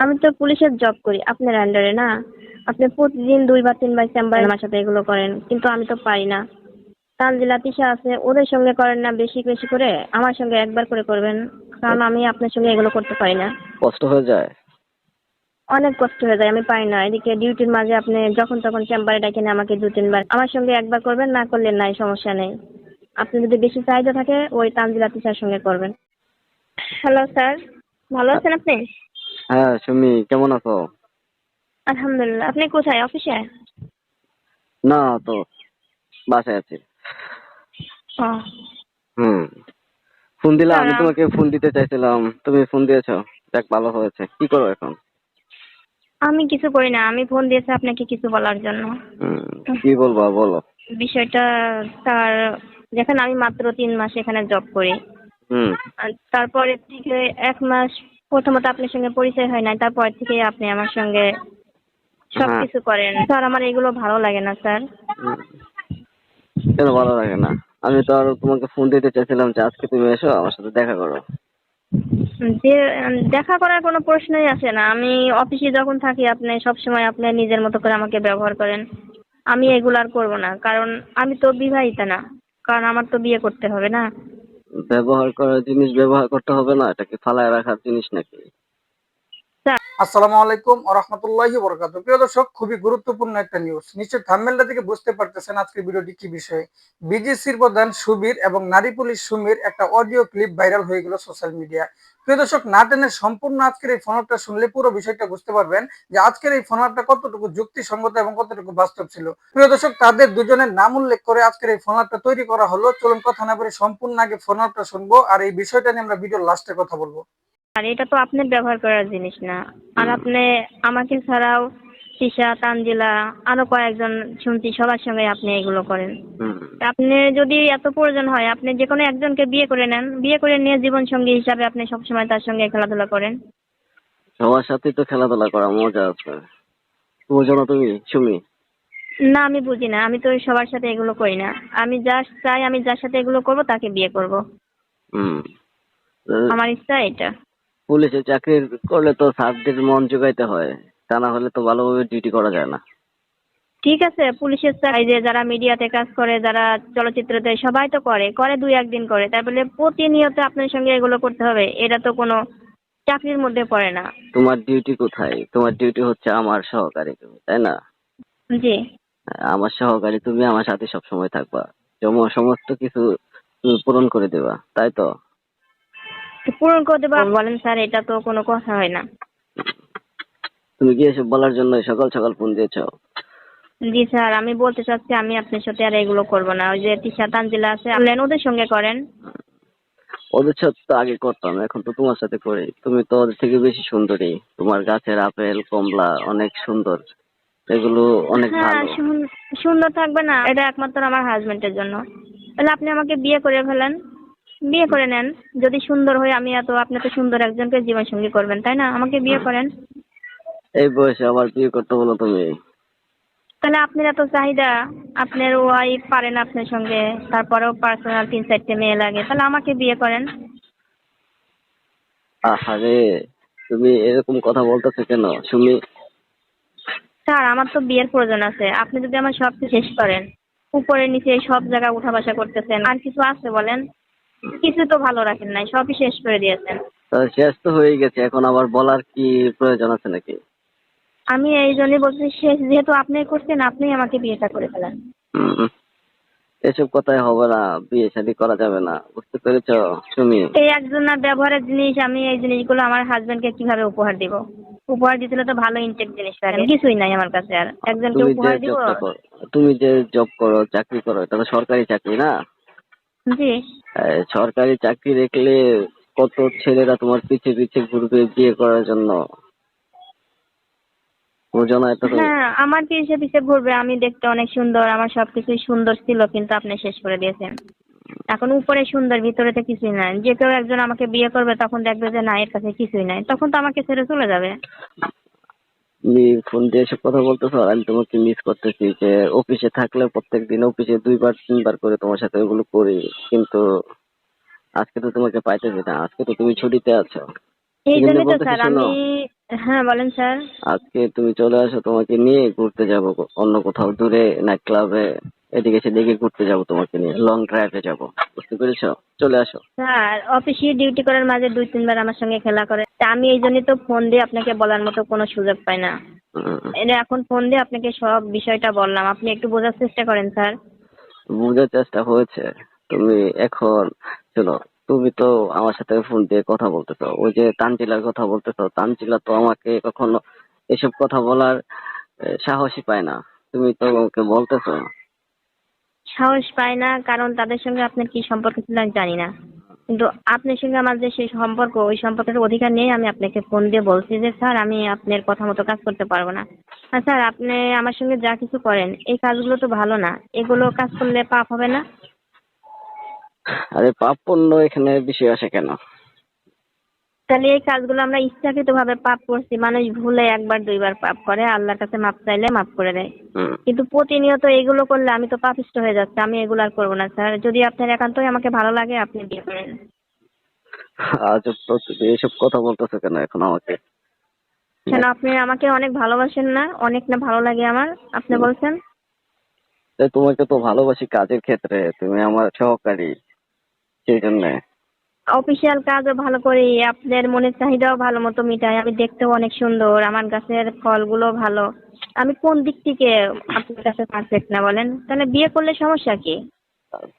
আমি তো পুলিশের জব করি আপনার আন্ডারে না। আপনি প্রতিদিন দুই দুইবার তিনবার চেম্বারে আমার সাথে এগুলো করেন কিন্তু আমি তো পারি না। তানজিলা তিশা আছে ওদের সঙ্গে করেন না বেশি বেশি করে আমার সঙ্গে একবার করে করবেন কারণ আমি আপনার সঙ্গে এগুলো করতে পারি না। কষ্ট হয়ে যায়? অনেক কষ্ট হয়ে যায় আমি পারি না। এদিকে ডিউটির মাঝে আপনি যখন তখন চেম্বারে ডাকেন আমাকে দু তিনবার। আমার সঙ্গে একবার করবেন না করলে নাই সমস্যা নেই। আপনি যদি বেশি চাহিদা থাকে ওই তানজিলা তিশার সঙ্গে করবেন। হ্যালো স্যার ভালো আছেন আপনি? হ্যাঁ সুমি কেমন আছো? আলহামদুলিল্লাহ আপনি কোথায় অফিসে? না তো বাসায় আছি। ও। হুম। ফোন দিলাম আমি। তোমাকে ফোন দিতে চাইছিলাম। তুমি ফোন দিয়েছ দেখ ভালো হয়েছে। কি করো এখন? আমি কিছু করি না আমি ফোন দিয়েছি আপনাকে কিছু বলার জন্য। হুম, কি বলব বলো। বিষয়টা স্যার দেখেন আমি মাত্র তিন মাস এখানে জব করি। হুম। তারপরে থেকে এক মাস প্রথমত আপনার সঙ্গে পরিচয় হয় নাই তারপর থেকে আপনি আমার সঙ্গে সব হ্যাঁ। করেন। স্যার আমার এগুলো ভালো লাগে না স্যার। কেন ভালো লাগে না? আমি তো আর তোমাকে ফোন দিতে চাইছিলাম যে আজকে তুমি এসো আমার সাথে দেখা করো। যে দেখা করার কোনো প্রশ্নই আসে না। আমি অফিসে যখন থাকি আপনি সবসময় আপনি নিজের মতো করে আমাকে ব্যবহার করেন। আমি এগুলো আর করব না কারণ আমি তো বিবাহিতা না কারণ আমার তো বিয়ে করতে হবে না। ব্যবহার করার জিনিস ব্যবহার করতে হবে না এটা কি ফালায় রাখার জিনিস নাকি? আসসালামু আলাইকুম রহমতুল্লাহি বরকাত প্রিয় দর্শক, খুবই গুরুত্বপূর্ণ একটা নিউজ নিশ্চয় থাম্বেলটা থেকে বুঝতে পারতেছেন আজকের ভিডিওটি কি বিষয়ে। বিজিসির প্রধান সুবীর এবং নারী পুলিশ সুমির একটা অডিও ক্লিপ ভাইরাল হয়ে গেল সোশ্যাল মিডিয়ায় প্রিয় দর্শক, না টেনে সম্পূর্ণ আজকের এই ফোনটা শুনলে পুরো বিষয়টা বুঝতে পারবেন যে আজকের এই ফোনটা কতটুকু যুক্তিসঙ্গত এবং কতটুকু বাস্তব ছিল। প্রিয় দর্শক, তাদের দুজনের নাম উল্লেখ করে আজকের এই ফোনটা তৈরি করা হলো। চলুন কথা না বলে সম্পূর্ণ আগে ফোনটা শুনব আর এই বিষয়টা নিয়ে আমরা ভিডিওর লাস্টে কথা বলব। আর এটা তো আপনি ব্যবহার করার জিনিস না। আর আপনি আমাকে ছাড়াও তিশা তানজিলা আরও কয়েকজন শুনছি সবার সঙ্গে আপনি এগুলো করেন। আপনি যদি এত প্রয়োজন হয় আপনি যে কোনো একজনকে বিয়ে করে নেন। বিয়ে করে নিয়ে জীবন সঙ্গী হিসাবে আপনি সবসময় তার সঙ্গে খেলাধুলা করেন। সবার সাথে তো খেলাধুলা করা মজা আছে। বুঝো না তুমি সুমি? না আমি বুঝি না। আমি তো সবার সাথে এগুলো করি না। আমি যা চাই আমি যার সাথে এগুলো করব তাকে বিয়ে করব। হুম। আমার ইচ্ছা এটা। পুলিশে চাকরি করলে তো স্যারদের মন জোগাইতে হয়। তা না হলে তো ভালোভাবে ডিউটি করা যায় না। ঠিক আছে পুলিশের চাই যে যারা মিডিয়াতে কাজ করে যারা চলচ্চিত্রতে সবাই তো করে করে দুই একদিন করে। তাই বলে প্রতিনিয়ত আপনার সঙ্গে এগুলো করতে হবে এটা তো কোনো চাকরির মধ্যে পড়ে না। তোমার ডিউটি কোথায়? তোমার ডিউটি হচ্ছে আমার সহকারী তুমি তাই না? জি। আমার সহকারী তুমি আমার সাথে সব সময় থাকবা সমস্ত কিছু পূরণ করে দেবা তাই তো? পূরণ করে দেবো। বলেন স্যার এটা তো কোনো কথা হয় না। তুমি কি এসব বলার জন্য সকাল সকাল ফোন দিয়েছ? জি স্যার আমি বলতে চাচ্ছি আমি আপনার সাথে আর এগুলো করব না। ওই যে তিশা তানজিলা আছে আপনি ওদের সঙ্গে করেন। ওদের সাথে তো আগে করতাম এখন তো তোমার সাথে করি। তুমি তো ওদের থেকে বেশি সুন্দরী। তোমার গাছের আপেল কমলা অনেক সুন্দর। এগুলো অনেক হ্যাঁ ভালো। সুন্দর থাকবে না। এটা একমাত্র আমার হাজবেন্ডের জন্য। তাহলে আপনি আমাকে বিয়ে করে ফেলেন। বিয়ে করে নেন। যদি সুন্দর হয় আমি এত আপনি তো সুন্দর একজনকে জীবন সঙ্গী করবেন তাই না? আমাকে বিয়ে করেন। এই বয়সে আবার বিয়ে করতে বলো তুমি। তাহলে আপনার এত চাহিদা আপনার ওয়াইফ পারেন আপনার সঙ্গে তারপরেও পার্সোনাল তিন চারটে মেয়ে লাগে তাহলে আমাকে বিয়ে করেন। আহারে তুমি এরকম কথা বলতেছো কেন? সুমি স্যার আমার তো বিয়ের প্রয়োজন আছে। আপনি যদি আমার সব কিছু শেষ করেন উপরে নিচে সব জায়গা উঠা বসা করতেছেন আর কিছু আছে বলেন? কিছু তো ভালো রাখেন নাই সবই শেষ করে দিয়েছেন। তা শেষ তো হয়ে গেছে এখন আবার বলার কি প্রয়োজন আছে নাকি? আমি এই জন্যই বলছি শেষ যেহেতু আপনি করছেন আপনি আমাকে বিয়েটা করে ফেলেন। এসব কথাই হবে না বিয়ে শাদী করা যাবে না বুঝতে পেরেছ তুমি? এই একজনের ব্যবহারের জিনিস আমি এই জিনিসগুলো আমার হাজবেন্ডকে কীভাবে উপহার দিব? উপহার দিতে তো ভালো ইনটেক জিনিস লাগে কিছুই নাই আমার কাছে আর। একজনকে উপহার দিব? তুমি যে জব করো চাকরি করো এটা তো সরকারি চাকরি না? জি। সরকারি চাকরি দেখলে কত ছেলেরা তোমার পিছে পিছে ঘুরবে বিয়ে করার জন্য? বুঝো না এটা তুমি হ্যাঁ আমার পিছে পিছে ঘুরবে আমি দেখতে অনেক সুন্দর আমার সবকিছুই সুন্দর ছিল কিন্তু আপনি শেষ করে দিয়েছেন। এখন উপরে সুন্দর ভিতরে তো কিছুই নাই। যে কেউ একজন আমাকে বিয়ে করবে তখন দেখবে যে না এর কাছে কিছুই নাই। তখন তো আমাকে ছেড়ে চলে যাবে। ফোন দিয়ে এসব কথা বলতেছো আর আমি তোমাকে মিস করতেছি যে অফিসে থাকলে প্রত্যেক দিন অফিসে দুইবার তিনবার করে তোমার সাথে ওগুলো করি। কিন্তু আজকে তো তোমাকে পাইতেছি না আজকে তো তুমি ছুটিতে আছো। এই জন্য তো স্যার। আমি হ্যাঁ বলেন স্যার। আজকে তুমি চলে আসো তোমাকে নিয়ে ঘুরতে যাব অন্য কোথাও দূরে নাইট ক্লাবে এদিকে সেদিকে ঘুরতে যাব তোমাকে নিয়ে। লং ড্রাইভে যাব। বুঝতে পেরেছ? চলে আসো। স্যার অফিসে ডিউটি করার মাঝে দুই তিনবার আমার সঙ্গে খেলা করে। তা আমি এই জন্যই তো ফোন দিয়ে আপনাকে বলার মতো কোনো সুযোগ পাই না। এটা এখন ফোন দিয়ে আপনাকে সব বিষয়টা বললাম। আপনি একটু বোঝার চেষ্টা করেন স্যার। বোঝার চেষ্টা হয়েছে। তুমি এখন শোনো তুমি তো আমার সাথে ফোন দিয়ে কথা বলতেছো। ওই যে তানজিলার কথা বলতেছো তানজিলা তো আমাকে কখনো এসব কথা বলার সাহসই পায় না। তুমি তো আমাকে বলতেছো। সাহস পায় না, কারণ তাদের সঙ্গে আপনার কি সম্পর্ক ছিল আমি জানি না। কিন্তু আপনার সঙ্গে আমার যে সেই সম্পর্ক, ওই সম্পর্কের অধিকার নেই আমি আপনাকে ফোন দিয়ে বলছি যে, স্যার, আমি আপনার কথা মতো কাজ করতে পারব না। আর স্যার, আপনি আমার সঙ্গে যা কিছু করেন, এই কাজগুলো তো ভালো না। এগুলো কাজ করলে পাপ হবে না? আরে পাপ পণ্য এখানে বিষয় আসে কেন? তাহলে এই কাজগুলো আমরা ইচ্ছাকৃত ভাবে পাপ করছি। মানুষ ভুলে একবার দুইবার পাপ করে আল্লাহর কাছে মাপ চাইলে মাপ করে দেয়। কিন্তু প্রতিনিয়ত এগুলো করলে আমি তো পাপিষ্ট হয়ে যাচ্ছি আমি এগুলো আর করব না। স্যার যদি আপনার একান্তই আমাকে ভালো লাগে আপনি বিয়ে করেন। আজ তো তুমি এসব কথা বলতেছো কেন এখন আমাকে? কেন আপনি আমাকে অনেক ভালোবাসেন না? অনেক না ভালো লাগে আমার? আপনি বলছেন? তোমাকে তো ভালোবাসি কাজের ক্ষেত্রে তুমি আমার সহকারী সেই জন্য। অফিসিয়াল কাজও ভালো করি, আপনার মনের চাহিদাও ভালো মতো মিটাই, আমি দেখতেও অনেক সুন্দর, আমার গাছের ফলগুলো ভালো। আমি কোন দিক থেকে আপনার কাছে পারফেক্ট না বলেন? তাহলে বিয়ে করলে সমস্যা কি?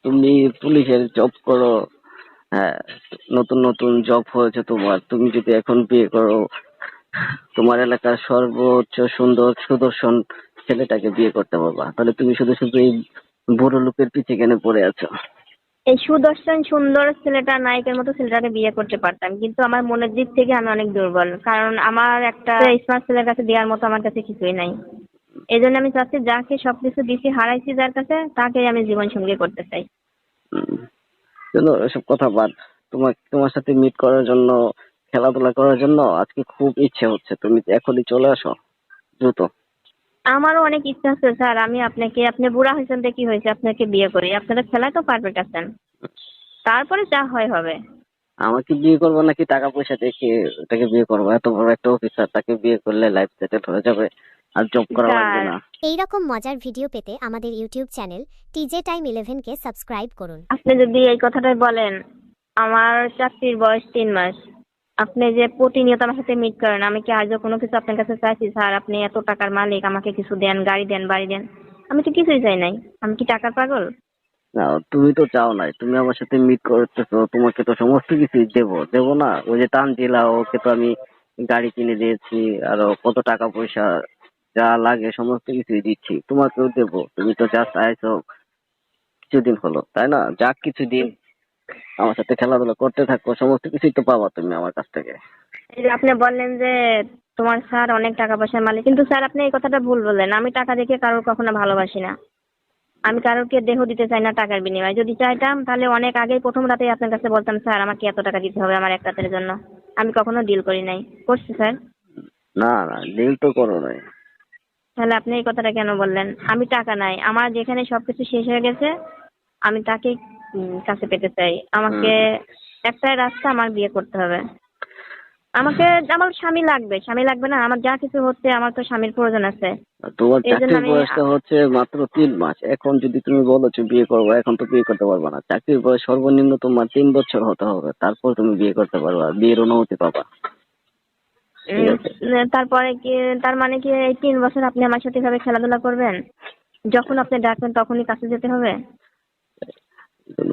তুমি পুলিশের জব করো হ্যাঁ নতুন নতুন জব হয়েছে তোমার, তুমি যদি এখন বিয়ে করো, তোমার এলাকার সর্বোচ্চ সুন্দর সুদর্শন ছেলেটাকে বিয়ে করতে পারবা। তাহলে তুমি শুধু শুধু এই বুড়ো লোকের পিছে কেন পড়ে আছো? এই সুদর্শন সুন্দর ছেলেটা নায়কের মতো ছেলেটাকে বিয়ে করতে পারতাম। কিন্তু আমার মনের দিক থেকে আমি অনেক দুর্বল। কারণ আমার একটা স্মার্ট ছেলের কাছে দেওয়ার মতো আমার কাছে কিছুই নাই। এই জন্য আমি চাচ্ছি যাকে সবকিছু দিছি, হারাইছি যার কাছে, তাকেই আমি জীবন সঙ্গী করতে চাই। এসব কথা বাদ। তোমার তোমার সাথে মিট করার জন্য, খেলাধুলা করার জন্য আজকে খুব ইচ্ছে হচ্ছে। তুমি এখনই চলে আসো। দ্রুত। আমারও অনেক ইচ্ছা আছে স্যার। আমি আপনাকে আপনি বুড়া হয়েছেন কি হয়েছে? আপনাকে বিয়ে করি। আপনারা তো পারফেক্ট আছেন। তারপরে যা হয় হবে। আমাকে বিয়ে করব নাকি টাকা পয়সা দেখে তাকে বিয়ে করব? এত বড় একটা অফিসার তাকে বিয়ে করলে লাইফ সেটেল হয়ে যাবে। আর জব করা লাগবে না। এই রকম মজার ভিডিও পেতে আমাদের ইউটিউব চ্যানেল টিজে টাইম ইলেভেনকে সাবস্ক্রাইব করুন। আপনি যদি এই কথাটাই বলেন আমার চাকরির বয়স তিন মাস। আপনি যে প্রতিনিয়ত আমার সাথে মিট করেন, আমি কি আজও কোনো কিছু আপনার কাছে চাইছি? স্যার, আপনি এত টাকার মালিক, আমাকে কিছু দেন, গাড়ি দেন, বাড়ি দেন। আমি তো কিছুই চাই নাই। আমি কি টাকার পাগল? না, তুমি তো চাও নাই। তুমি আমার সাথে মিট করতেছো, তোমাকে তো সমস্ত কিছুই দেবো। দেবো না, ওই যে টান তানজিলা, ওকে তো আমি গাড়ি কিনে দিয়েছি, আরও কত টাকা পয়সা, যা লাগে সমস্ত কিছুই দিচ্ছি। তোমাকেও দেবো। তুমি তো জাস্ট আইছো কিছুদিন হলো, তাই না? যাক কিছুদিন আমার সাথে খেলাধুলা করতে থাকো সমস্ত কিছুই তো পাবা তুমি আমার কাছ থেকে। এই যে আপনি বললেন যে তোমার স্যার অনেক টাকা পয়সার মালিক কিন্তু স্যার আপনি এই কথাটা ভুল বললেন। আমি টাকা দেখে কারোর কখনো ভালোবাসি না। আমি কারোরকে দেহ দিতে চাই না টাকার বিনিময়ে। যদি চাইতাম তাহলে অনেক আগেই প্রথম রাতেই আপনার কাছে বলতাম স্যার আমাকে এত টাকা দিতে হবে আমার এক রাতের জন্য। আমি কখনো ডিল করি নাই। করছি স্যার। না না ডিল তো করো নাই। তাহলে আপনি এই কথাটা কেন বললেন? আমি টাকা নাই। আমার যেখানে সবকিছু শেষ হয়ে গেছে আমি উম, কাছে পেতে চাই। আমাকে একটাই রাস্তা আমার বিয়ে করতে হবে। আমাকে আমার স্বামী লাগবে স্বামী লাগবে না আমার যা কিছু হচ্ছে আমার তো স্বামীর প্রয়োজন আছে। তোমার চাকরির বয়সটা হচ্ছে মাত্র তিন মাস। এখন যদি তুমি বলো যে বিয়ে করব এখন তো বিয়ে করতে পারবে না। চাকরির বয়স সর্বনিম্ন তোমার তিন বছর হতে হবে। তারপর তুমি বিয়ে করতে পারবা বিয়ের অনুমতি পাবা। তারপরে কি তার মানে কি এই তিন বছর আপনি আমার সাথে এভাবে খেলাধুলা করবেন? যখন আপনি ডাকবেন তখনই কাছে যেতে হবে?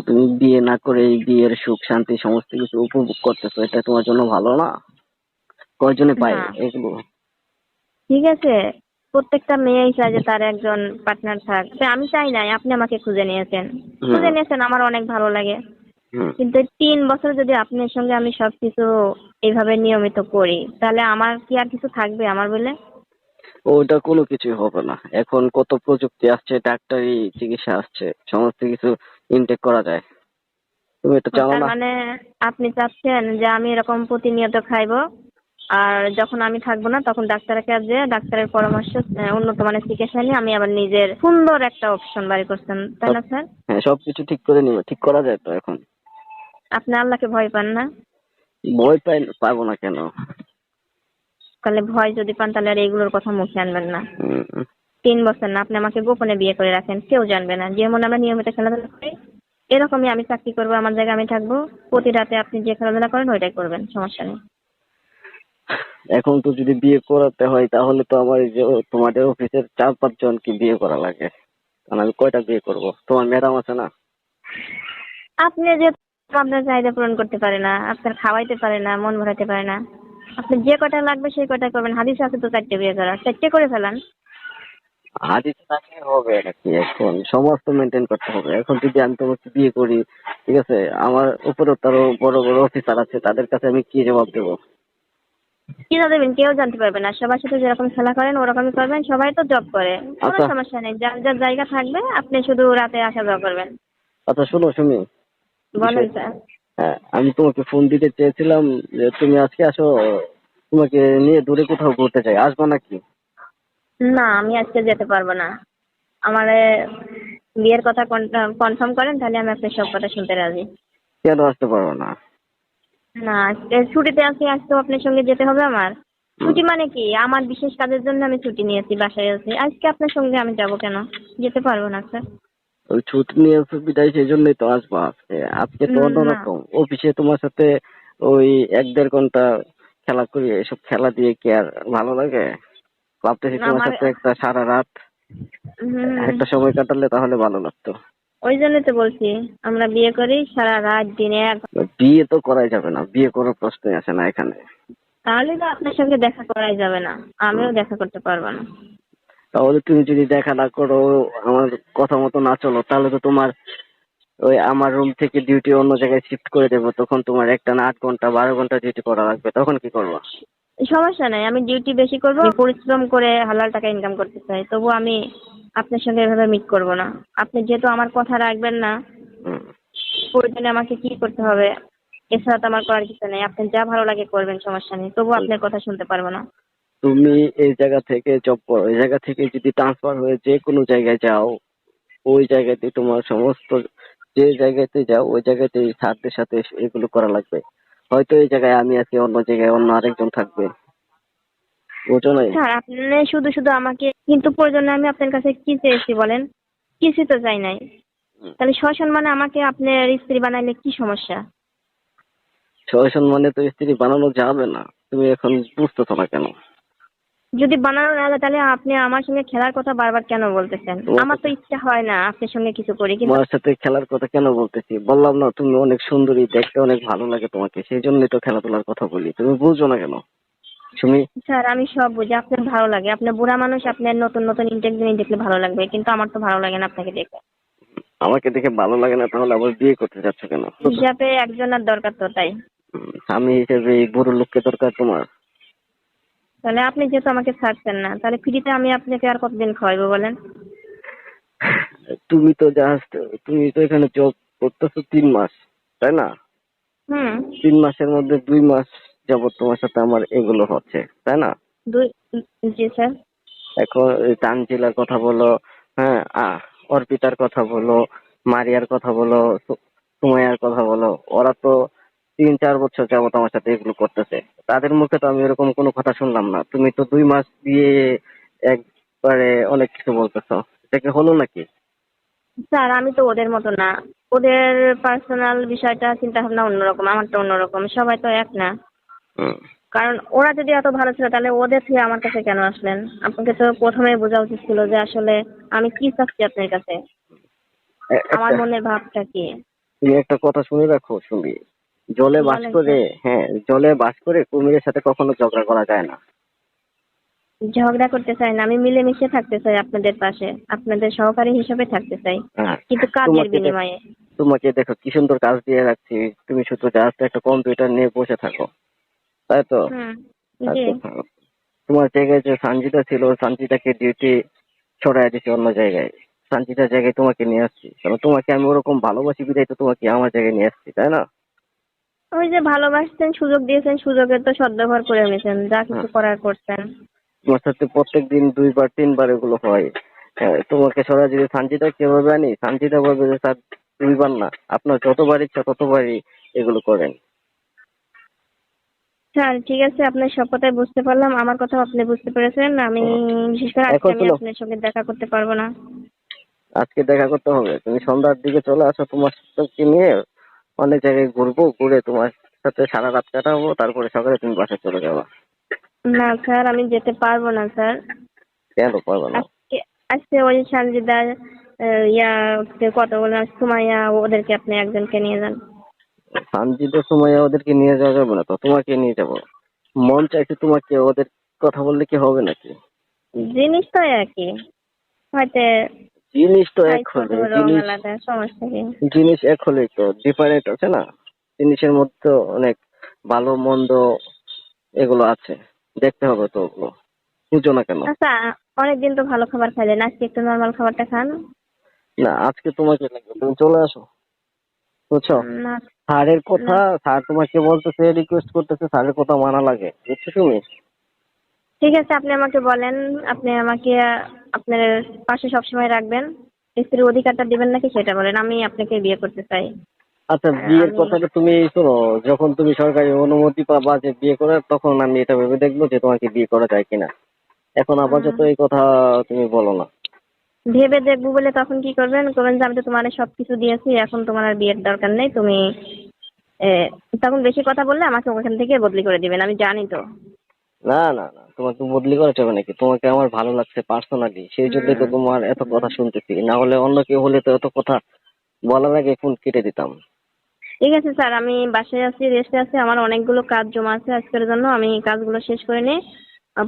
তুমি বিয়ে না করে এই বিয়ের সুখ শান্তি সমস্ত কিছু উপভোগ করতেছো এটা তোমার জন্য ভালো না? কয়জনে পায় এগুলো? ঠিক আছে প্রত্যেকটা মেয়েই চায় যে তার একজন পার্টনার থাক। আমি চাই নাই আপনি আমাকে খুঁজে নিয়েছেন। খুঁজে নিয়েছেন আমার অনেক ভালো লাগে। কিন্তু তিন বছর যদি আপনার সঙ্গে আমি সবকিছু এইভাবে নিয়মিত করি তাহলে আমার কি আর কিছু থাকবে আমার বলে? ওটা কোনো কিছুই হবে না। এখন কত প্রযুক্তি আসছে ডাক্তারি চিকিৎসা আসছে সমস্ত কিছু ইনটেক করা যায়। তুমি এটা জানো না? মানে আপনি চাচ্ছেন যে আমি এরকম প্রতিনিয়ত খাইবো আর যখন আমি থাকব না তখন ডাক্তারের কাছে ডাক্তারের পরামর্শ উন্নত মানের চিকিৎসা নিয়ে আমি আবার নিজের সুন্দর একটা অপশন বাড়ি করছেন তাই না স্যার? হ্যাঁ সবকিছু ঠিক করে নিবে ঠিক করা যায় তো এখন। আপনি আল্লাহকে ভয় পান না? ভয় পাই পাবো না কেন? তাহলে ভয় যদি পান তাহলে আর এগুলোর কথা মুখে আনবেন না। তিন বছর না আপনি আমাকে গোপনে বিয়ে করে রাখেন কেউ জানবে না। যেমন আমরা নিয়মিত খেলাধুলা করি এরকমই আমি চাকরি করব আমার জায়গায় আমি থাকব প্রতি রাতে আপনি যে খেলাধুলা করেন ওইটাই করবেন সমস্যা নেই। এখন তো যদি বিয়ে করাতে হয় তাহলে তো আমার যে তোমাদের অফিসের চার পাঁচ জনকে বিয়ে করা লাগে। কারণ আমি কয়টা বিয়ে করব? তোমার ম্যাডাম আছে না? আপনি যে আপনার চাহিদা পূরণ করতে পারে না আপনার খাওয়াইতে পারে না মন ভরাতে পারে না আপনি যে কটা লাগবে সেই কটা করবেন। হাদিস আছে তো চারটে বিয়ে করা চারটে করে ফেলান। হাদিস থাকলে হবে নাকি? এখন সমস্ত মেনটেন করতে হবে। এখন যদি আমি তোমাকে বিয়ে করি ঠিক আছে? আমার উপরে তারও বড় বড় অফিসার আছে তাদের কাছে আমি কি জবাব দেবো? কি দেবেন কেউ জানতে পারবে না। সবার সাথে যেরকম খেলা করেন ওরকমই করবেন। সবাই তো জব করে। কোনো আচ্ছা। সমস্যা নেই। যার যার জায়গা থাকবে আপনি শুধু রাতে আসা যাওয়া করবেন। আচ্ছা শোনো শুনি। বলেন বিষয়- স্যার। হ্যাঁ আমি তোমাকে ফোন দিতে চেয়েছিলাম যে তুমি আজকে আসো তোমাকে নিয়ে দূরে কোথাও ঘুরতে চাই আসবা নাকি? না আমি আজকে যেতে পারব না। আমার বিয়ের কথা কনফার্ম করেন তাহলে আমি আপনার সব কথা শুনতে রাজি। কেন আসতে পারব না? না আজকে ছুটিতে আছি আজকেও আপনার সঙ্গে যেতে হবে আমার। ছুটি মানে কি? আমার বিশেষ কাজের জন্য আমি ছুটি নিয়েছি বাসায় আছি। আজকে আপনার সঙ্গে আমি যাব কেন? যেতে পারব না স্যার। ওই ছুটি নিয়ে সুবিধায় সেই জন্যই তো আসব আজকে। আজকে তো অন্যরকম। অফিসে তোমার সাথে ওই এক দেড় ঘণ্টা খেলা করি এসব খেলা দিয়ে কি আর ভালো লাগে? ভাবতেছি তোমার আমার- সাথে একটা সারা রাত একটা সময় কাটালে তাহলে ভালো লাগতো। ওই জন্যই তো বলছি আমরা বিয়ে করি সারা রাত দিনে এক বিয়ে তো করাই যাবে না বিয়ে করার প্রশ্নই আসে না এখানে। তাহলে তো আপনার সঙ্গে দেখা করাই যাবে না আমিও দেখা করতে পারব না। তাহলে তুমি যদি দেখা না করো আমার কথা মতো না চলো তাহলে তো তোমার ওই আমার রুম থেকে ডিউটি অন্য জায়গায় শিফট করে দেবো তখন তোমার একটা না আট ঘণ্টা বারো ঘণ্টা ডিউটি করা লাগবে তখন কি করব? সমস্যা নাই আমি ডিউটি বেশি করব পরিশ্রম করে হালাল টাকা ইনকাম করতে চাই তবু আমি আপনার সঙ্গে এভাবে মিট করব না। আপনি যেহেতু আমার কথা রাখবেন না। প্রয়োজনে আমাকে কি করতে হবে? এছাড়া তো আমার করার কিছু নেই আপনি যা ভালো লাগে করবেন সমস্যা নেই তবু আপনার কথা শুনতে পারব না। তুমি এই জায়গা থেকে জব করো এই জায়গা থেকে যদি ট্রান্সফার হয়ে যে কোনো জায়গায় যাও ওই জায়গাতে তোমার সমস্ত যে জায়গাতে যাও ওই জায়গাতে স্যারদের সাথে এগুলো করা লাগবে। হয়তো এই জায়গায় আমি আছি অন্য জায়গায় অন্য আরেকজন থাকবে। স্যার আপনি শুধু শুধু আমাকে কিন্তু প্রয়োজনে আমি আপনার কাছে কি চেয়েছি বলেন? কিছু তো চাই নাই। তাহলে সসম্মানে আমাকে আপনার স্ত্রী বানাইলে কি সমস্যা? সসম্মানে মানে তো স্ত্রী বানানো যাবে না। তুমি এখন বুঝতেছো না কেন? যদি বানানো না যায় তাহলে আপনি আমার সঙ্গে খেলার কথা বারবার কেন বলতেছেন? আমার তো ইচ্ছা হয় না আপনার সঙ্গে কিছু করি কিন্তু তোমার সাথে খেলার কথা কেন বলতেছি? বললাম না তুমি অনেক সুন্দরী দেখতে অনেক ভালো লাগে তোমাকে সেই জন্যই তো খেলাধুলার কথা বলি। তুমি বুঝছ না কেন? তুমি স্যার আমি সব বুঝি আপনার ভালো লাগে। আপনি বুড়া মানুষ আপনার নতুন নতুন ইন্টেক জিনিস দেখলে ভালো লাগবে কিন্তু আমার তো ভালো লাগে না আপনাকে দেখে আমাকে দেখে ভালো লাগে না তাহলে আবার বিয়ে করতে যাচ্ছ কেন? হিসাবে একজনের দরকার তো তাই। আমি হিসেবে এই বুড়ো লোককে দরকার তোমার? তাহলে আপনি যেহেতু আমাকে ছাড়ছেন না তাহলে ফ্রিতে আমি আপনাকে আর কতদিন খাওয়াইবো বলেন? তুমি তো জাস্ট তুমি তো এখানে জব করতেছো তিন মাস তাই না? হুম। তিন মাসের মধ্যে দুই মাস যাবত তোমার সাথে আমার এগুলো হচ্ছে তাই না? দুই জি স্যার। এখন তানজিলার কথা বলো হ্যাঁ অর্পিতার কথা বলো মারিয়ার কথা বলো সুমাইয়ার কথা বলো ওরা তো তিন চার বছর যাবত আমার সাথে এগুলো করতেছে। তাদের মুখে তো আমি এরকম কোনো কথা শুনলাম না। তুমি তো দুই মাস দিয়ে একবারে অনেক কিছু বলতেছো। এটা কি হলো নাকি? স্যার আমি তো ওদের মতো না। ওদের পার্সোনাল বিষয়টা চিন্তা ভাবনা অন্যরকম আমারটা অন্যরকম। সবাই তো এক না। কারণ ওরা যদি এত ভালো ছিল তাহলে ওদের থেকে আমার কাছে কেন আসলেন? আপনাকে তো প্রথমে বোঝা উচিত ছিল যে আসলে আমি কি চাচ্ছি আপনার কাছে। আমার মনের ভাবটা কি? তুমি একটা কথা শুনে রাখো শুনি জলে বাস করে হ্যাঁ জলে বাস করে কুমিরের সাথে কখনো ঝগড়া করা যায় না। ঝগড়া করতে চাই না আমি মিলেমিশে থাকতে চাই আপনাদের পাশে আপনাদের সহকারী হিসেবে থাকতে চাই। হ্যাঁ কিন্তু কাজের বিনিময়ে। তোমাকে দেখো কি সুন্দর কাজ দিয়ে রাখছি তুমি শুধু জাস্ট একটা কম্পিউটার নিয়ে বসে থাকো তাই তো? আচ্ছা, তোমার জায়গায় যে সঞ্জিতা ছিল সঞ্জিতাকে ডিউটি ছড়াই দিছি অন্য জায়গায়। সঞ্জিতার জায়গায় তোমাকে নিয়ে আসছি। কারণ তোমাকে আমি ওরকম ভালোবাসি বিদায় তো তোমাকে আমার জায়গায় নিয়ে আসছি তাই না? ওই যে ভালোবাসছেন সুযোগ দিয়েছেন সুযোগের তো সদ্ব্যবহার করে নিয়েছেন। যা কিছু হ্যাঁ। করার করছেন তোমার সাথে প্রত্যেক দিন দুইবার তিনবার এগুলো হয়। হ্যাঁ, তোমাকে সরাসরি যদি সঞ্জিতা কীভাবে আনি? সঞ্জিতা বলবে যে স্যার দুইবার না। আপনার যতবার ইচ্ছা ততবারই এগুলো করেন। স্যার ঠিক আছে আপনার সব কথাই বুঝতে পারলাম। আমার কথাও আপনি বুঝতে পেরেছেন। আমি বিশেষ করে আজকে আমি আপনার সঙ্গে দেখা করতে পারব না। আজকে দেখা করতে হবে। তুমি সন্ধ্যার দিকে চলে আসো তোমার সাথে নিয়ে? অনেক জায়গায় ঘুরবো ঘুরে তোমার সাথে সারা রাত কাটাবো তারপরে সকালে তুমি বাসায় চলে যাবা। না স্যার আমি যেতে পারব না স্যার। কেন পারবে না? আজকে আজকে ওই সঞ্জিদার ইয়া কতগুলো সুমাইয়া ওদেরকে আপনি একজনকে নিয়ে যান। সানজিদের সময় ওদেরকে নিয়ে যাওয়া যাবে না তো? তোমাকে নিয়ে যাব। মন চাইছে তোমাকে ওদের কথা বললে কি হবে নাকি? জিনিস তো একই হয়তো জিনিস তো এক size হলে জিনিস সমস্যা কি? জিনিস এক হলেই তো ডিফারেন্ট আছে না? জিনিসের মধ্যে অনেক ভালো মন্দ এগুলো আছে। দেখতে হবে তো ওগুলো। বুঝো না কেন? আচ্ছা অনেকদিন তো ভালো খাবার খাইলেন আজকে একটু নর্মাল খাবারটা খান। না আজকে তোমাকে লাগবে তুমি চলে আসো। বুঝছ? স্যারের কথা স্যার তোমাকে বলতেছে রিকোয়েস্ট করতেছে স্যারের কথা মানা লাগে। বুঝছ তুমি? ঠিক আছে আপনি আমাকে বলেন আপনি আমাকে আপনার পাশে সবসময় রাখবেন। স্ত্রীর অধিকারটা দিবেন নাকি সেটা বলেন আমি আপনাকে বিয়ে করতে চাই। আচ্ছা হ্যাঁ, বিয়ের কথাটা তুমি শোনো যখন তুমি সরকারি অনুমতি পাবা যে বিয়ে করার তখন আমি এটা ভেবে দেখব যে তোমাকে বিয়ে করা যায় কিনা। এখন আপাতত এই কথা তুমি বলো না। ভেবে দেখব বলে তখন কি করবেন? করবেন যে আমি তো তোমার সবকিছু দিয়েছি এখন তোমার আর বিয়ের দরকার নেই তুমি এ, তখন বেশি কথা বললে আমাকে ওখান থেকে বদলি করে দিবেন আমি জানি তো। না না না তোমাকে বদলি করা যাবে নাকি? তোমাকে আমার ভালো লাগছে পার্সোনালি সেই জন্যই তো তোমার এত কথা শুনতেছি। না হলে অন্য কেউ হলে তো এত কথা বলার আগে ফোন কেটে দিতাম। ঠিক আছে স্যার আমি বাসায় আছি রেস্টে আছি আমার অনেকগুলো কাজ জমা আছে আজকের জন্য আমি কাজগুলো শেষ করে নিই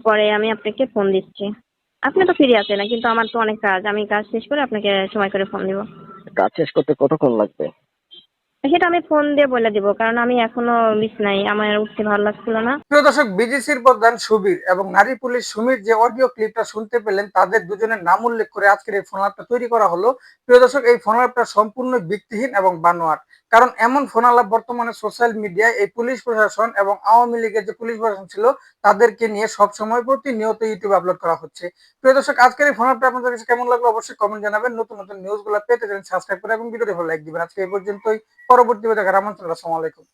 পরে আমি আপনাকে ফোন দিচ্ছি। আপনি তো ফ্রি আছেন কিন্তু আমার তো অনেক কাজ আমি কাজ শেষ করে আপনাকে সময় করে ফোন দিব। কাজ শেষ করতে কতক্ষণ লাগবে? সেটা আমি ফোন দিয়ে বলে দিব, কারণ আমি এখনও আমার উঠতে ভালো লাগছিল না। প্রিয় দর্শক প্রধান সুবীর এবং নারী পুলিশ সুমির যে অডিও ক্লিপটা শুনতে পেলেন, তাদের দুজনের নাম উল্লেখ করে আজকের এই ফোন আলাপটা তৈরি করা হলো। প্রিয় দর্শক, এই ফোন আলাপটা সম্পূর্ণ ভিত্তিহীন এবং কারণ এমন ফোন আলাপ বর্তমানে সোশ্যাল মিডিয়ায় এই পুলিশ প্রশাসন এবং আওয়ামী লীগের যে পুলিশ প্রশাসন ছিল, তাদেরকে নিয়ে সবসময় প্রতিনিয়ত ইউটিউবে আপলোড করা হচ্ছে। প্রিয় দর্শক, আজকের এই ফোন আলাপটা আপনাদের কাছে কেমন লাগল অবশ্যই কমেন্ট জানাবেন। নতুন নতুন নিউজগুলো পেতে চান সাবস্ক্রাইব করে এবং ভিডিওটি ভালো লাইক দিবেন। আজকে এই পর্যন্তই। পরবর্তী দেখার আমন্ত্রণ আসসালামু আলাইকুম